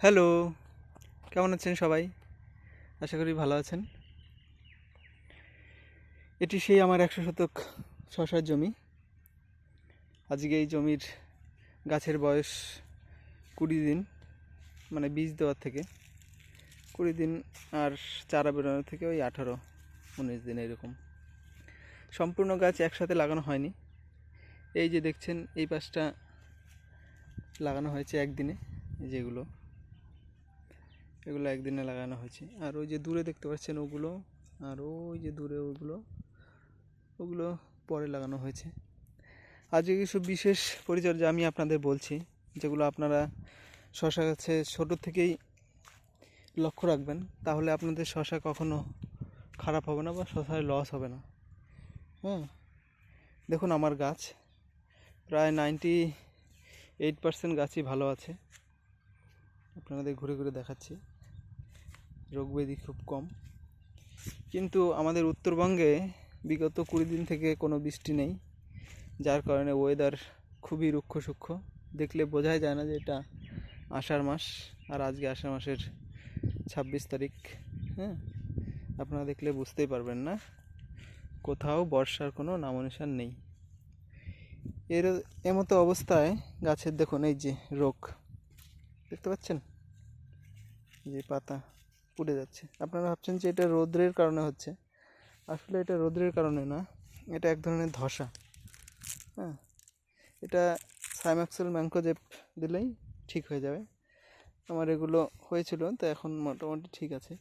Hello, কেমন আছেন সবাই? আশা করি ভালো আছেন। এটি সেই আমার একশো শতক শশার জমি। আজকে এই জমির গাছের বয়স কুড়ি দিন মানে বীজ দেওয়ার থেকে। কুড়ি দিন আর চারা বেরোনোর থেকে ওই আঠারো, উনিশ দিন এরকম। সম্পূর্ণ গাছ একসাথে লাগানো হয়নি। এই যে দেখছেন, এই পাশটা লাগানো হয়েছে একদিনে যেগুলো। এগুলো একদিনে লাগানো হয়েছে। আর ওই যে দূরে দেখতে পাচ্ছেন ওগুলো, আর ওই যে দূরে ওগুলো ওগুলো পরে লাগানো হয়েছে। আজকে কিছু বিশেষ পরিচর্যা আমি আপনাদের বলছি, যেগুলো আপনারা শশা গাছে ছোটো থেকেই লক্ষ্য রাখবেন। তাহলে আপনাদের শশা কখনো খারাপ হবে না বা শশায় লস হবে না। হ্যাঁ দেখুন আমার গাছ, প্রায় নাইনটি এইট পার্সেন্ট গাছই ভালো আছে। আপনাদের ঘুরে ঘুরে দেখাচ্ছি। রোগ ব্যাধি খুব কম। কিন্তু আমাদের উত্তরবঙ্গে বিগত কুড়ি দিন থেকে কোনো বৃষ্টি নেই, যার কারণে ওয়েদার খুবই রুক্ষ সূক্ষ্ম দেখলে বোঝাই যায় না যে এটা আষাঢ় মাস আর আজকে আষাঢ় মাসের ছাব্বিশ তারিখ হ্যাঁ? আপনারা দেখলে বুঝতেই পারবেন না। কোথাও বর্ষার কোনো নামনিশান নেই। এর এমতো অবস্থায় গাছের দেখুন, এই যে রোগ, দেখতে পাচ্ছেন? যে পাতা। পুড়ে যাচ্ছে। আপনারা ভাবছেন যে এটা রৌদ্রের কারণে হচ্ছে। আসলে এটা রৌদ্রের কারণে না, এটা এক ধরনের ধসা। হ্যাঁ এটা সাইম্যাক্সেল ম্যাঙ্কোজেপ দিলেই ঠিক হয়ে যাবে। আমার এগুলো হয়েছিল, তো এখন মোটামুটি ঠিক আছে।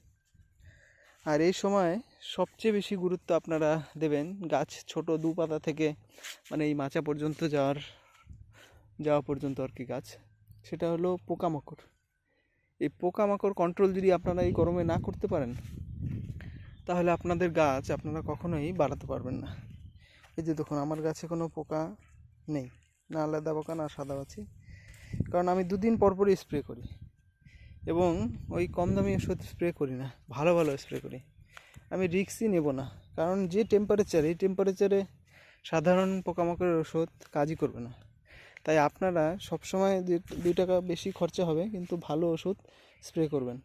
আর এই সময় সবচেয়ে বেশি গুরুত্ব আপনারা দেবেন গাছ ছোট দু পাতা থেকে মানে এই মাচা পর্যন্ত যাওয়ার, যাওয়া পর্যন্ত আর কি গাছ। সেটা হলো পোকামাকড়। এই পোকামাকড় কন্ট্রোল যদি আপনারা এই গরমে না করতে পারেন, তাহলে আপনাদের গাছ আপনারা কখনোই বাড়াতে পারবেন না। এই যে দেখুন, আমার গাছে কোনো পোকা নেই, না আলাদা পোকা, না সাদা আছে। কারণ আমি দুদিন পর পরই স্প্রে করি এবং ওই কম দামি ওষুধ স্প্রে করি না, ভালো ভালো স্প্রে করি। আমি রিক্সই নেব না, কারণ যে টেম্পারেচার এই টেম্পারেচারে সাধারণ পোকামাকড়ের ওষুধ কাজই করবে না। তাই আপনারা সবসময় দুই টাকা বেশি খরচা হবে, কিন্তু ভালো ওষুধ স্প্রে করবেন।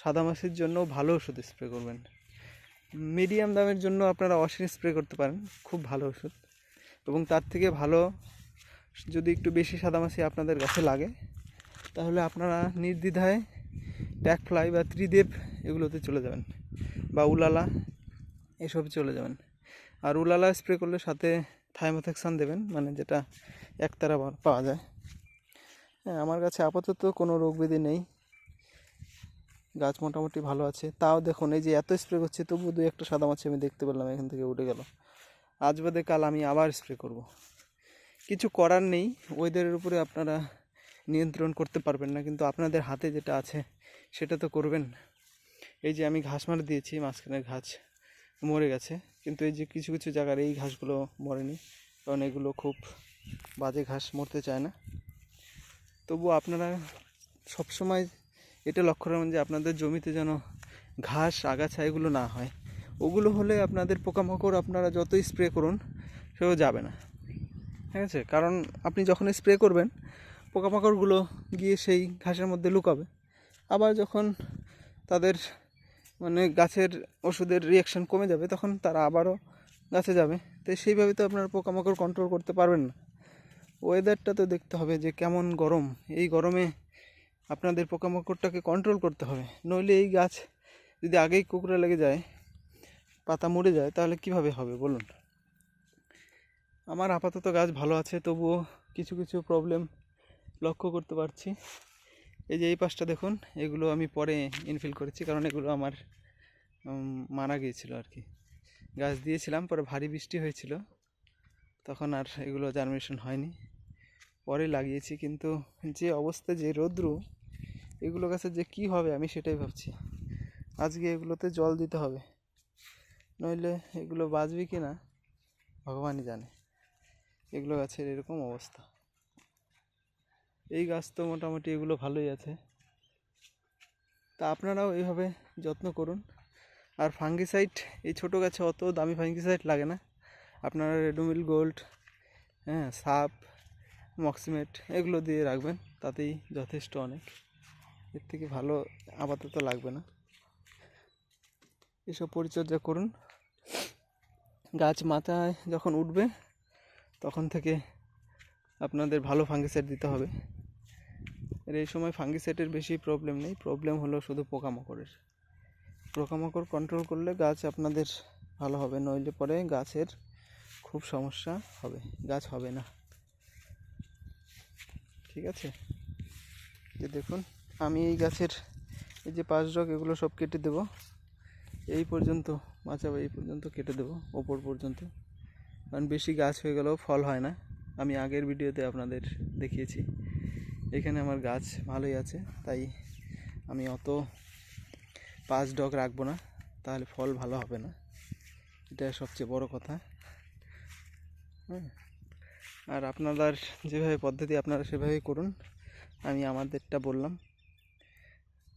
সাদা মাছির জন্য ভালো ওষুধ স্প্রে করবেন। মিডিয়াম দামের জন্য আপনারা অসিন স্প্রে করতে পারেন, খুব ভালো ওষুধ। এবং তার থেকে ভালো, যদি একটু বেশি সাদামাছি আপনাদের গাছে লাগে, তাহলে আপনারা নির্দ্বিধায় ট্যাক ফ্লাই বা ত্রিদেব এগুলোতে চলে যাবেন বা উলালা এসব চলে যাবেন। আর উলালা স্প্রে করলে সাথে থাইমোথেক্সান দেবেন মানে যেটা একতারা পাওয়া যায়। হ্যাঁ আমার কাছে আপাতত কোনো রোগ ব্যাধি নেই। গাছ মোটামুটি ভালো আছে। তাও দেখুন, এই যে এত স্প্রে করছে তবু দু একটা সাদা মাছি আমি দেখতে পেলাম, এখান থেকে উঠে গেল। আজ বাদে কাল আমি আবার স্প্রে করব। কিছু করার নেই। ওয়েদারের উপরে আপনারা নিয়ন্ত্রণ করতে পারবেন না, কিন্তু আপনাদের হাতে যেটা আছে, সেটা তো করবেন। এই যে আমি ঘাস মার দিয়েছি, মাঝখানের ঘাস মরে গেছে। কিন্তু এই যে কিছু কিছু জায়গার এই ঘাসগুলো মরেনি, কারণ এগুলো খুব বাজে ঘাস মরতে চায় না। তবু আপনারা সবসময় এটা লক্ষ্য রাখবেন যে আপনাদের জমিতে যেন ঘাস, আগাছা এগুলো না হয়। ওগুলো হলে আপনাদের পোকামাকড় আপনারা যতই স্প্রে করুন, সেও যাবে না। ঠিক আছে? কারণ আপনি যখন স্প্রে করবেন, পোকামাকড়গুলো গিয়ে সেই ঘাসের মধ্যে লুকাবে। আবার যখন তাদের মানে গাছের ওষুধের রিয়াকশান কমে যাবে, তখন তারা আবারও গাছে যাবে। তো সেইভাবে তো আপনারা পোকামাকড় কন্ট্রোল করতে পারবেন না। ওয়েদারটা তো দেখতে হবে যে কেমন গরম। এই গরমে আপনাদের পোকামাকড়টাকে কন্ট্রোল করতে হবে। নইলে এই গাছ যদি আগেই কুকুরে লেগে যায়, পাতা মরে যায়, তাহলে কীভাবে হবে বলুন? আমার আপাতত গাছ ভালো আছে, তবুও কিছু কিছু প্রবলেম লক্ষ্য করতে পারছি। এই যে এই পাশটা দেখুন, এগুলো আমি পরে ইনফিল করেছি, কারণ এগুলো আমার মারা গিয়েছিল আর কি। গাছ দিয়েছিলাম, পরে ভারী বৃষ্টি হয়েছিল। তখন আর এগুলো জার্মিনেশন হয়নি। পরে লাগিয়েছি কিন্তু যে অবস্থা, যে রৌদ্রু, এগুলো গাছে যে কি হবে আমি সেটাই ভাবছি। আজকে এগুলোতে জল দিতে হবে। নইলে এগুলো বাঁচবে কি না, ভগবানই জানে। এগুলো গাছের এরকম অবস্থা। এই গাছ তো মোটামুটি এগুলো ভালোই আছে। তা আপনারাও এইভাবে যত্ন করুন। আর ফাঙ্গিসাইড এই ছোটো গাছে অত দামি ফাঙ্গিসাইড লাগে না। আপনারা রেডোমিল গোল্ড হ্যাঁ সাপ মক্সিমেট এগুলো দিয়ে রাখবেন, তাতেই যথেষ্ট অনেক। এর থেকে ভালো আপাতত লাগবে না। এসব পরিচর্যা করুন। গাছ মাথায় যখন উঠবে, তখন থেকে আপনাদের ভালো ফাঙ্গিসাইড দিতে হবে। আর এই সময় ফাঙ্গিসাইডের বেশি প্রবলেম নেই। প্রবলেম হলো শুধু পোকামাকড়ের। পোকামাকড় কন্ট্রোল করলে গাছ আপনাদের ভালো হবে। নইলে পরে গাছের খুব সমস্যা হবে, গাছ হবে না। ঠিক আছে? যে দেখুন, আমি এই গাছের এই যে পাঁচ ডগ এগুলো সব কেটে দেবো। এই পর্যন্ত মাচাবা এই পর্যন্ত কেটে দেবো, ওপর পর্যন্ত। কারণ বেশি গাছ হয়ে গেলেও ফল হয় না। আমি আগের ভিডিওতে আপনাদের দেখিয়েছি, এখানে আমার গাছ ভালোই আছে, তাই আমি অত পাঁচ ডগ রাখব না, তাহলে ফল ভালো হবে না। এটা সবচেয়ে বড় কথা। হ্যাঁ আর আপনাদের যেভাবে পদ্ধতি আপনারা সেভাবেই করুন, আমি আমাদেরটা বললাম।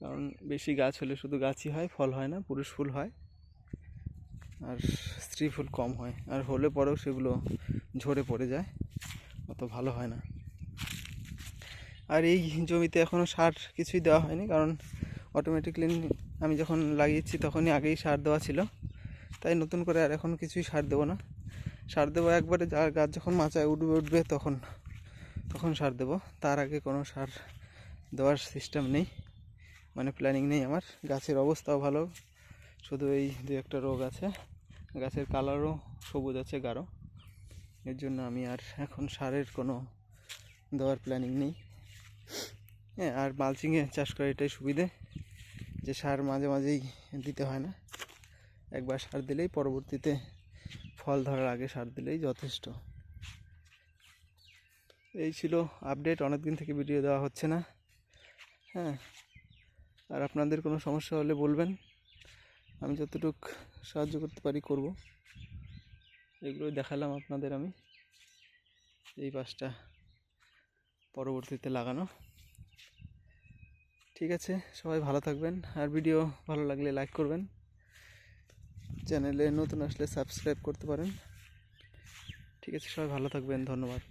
কারণ বেশি গাছ হলে শুধু গাছই হয়, ফল হয় না, পুরুষ ফুল হয়। আর স্ত্রী ফুল কম হয়, আর হলে পরেও সেগুলো ঝরে পড়ে যায়, অত ভালো হয় না। আর এই জমিতে এখনও সার কিছুই দেওয়া হয়নি, কারণ অটোমেটিকলি আমি যখন লাগিয়েছি তখনই আগেই সার দেওয়া ছিল। তাই নতুন করে আর এখন কিছুই সার দেবো না। সার দেবো একবারে গাছ যখন মাচায় উঠবে উঠবে তখন তখন সার দেবো। তার আগে কোনো সার দেওয়ার সিস্টেম নেই মানে প্ল্যানিং নেই আমার। গাছের অবস্থাও ভালো, শুধু এই দু একটা রোগ আছে। গাছের কালারও সবুজ আছে, গাঢ়। এর জন্য আমি আর এখন সারের কোনো দেওয়ার প্ল্যানিং নেই। হ্যাঁ আর মালচিংয়ে চাষ করা এটাই সুবিধে, যে সার মাঝে মাঝেই দিতে হয় না। একবার সার দিলেই পরবর্তীতে ফল ধরার আগে সার দিলেই যথেষ্ট। এই ছিল আপডেট অনেক দিন থেকে ভিডিও দেওয়া হচ্ছে না। হ্যাঁ আর আপনাদের কোনো সমস্যা হলে বলবেন। আমি যতটুক সাহায্য করতে পারি করব। এগুলোই দেখালাম আপনাদের আমি। এই পাশটা পরবর্তীতে লাগানো। ঠিক আছে, সবাই ভালো থাকবেন। আর ভিডিও ভালো লাগলে লাইক করবেন। চ্যানেলে নতুন আসলে সাবস্ক্রাইব করতে পারেন। ঠিক আছে সবাই ভালো থাকবেন ধন্যবাদ।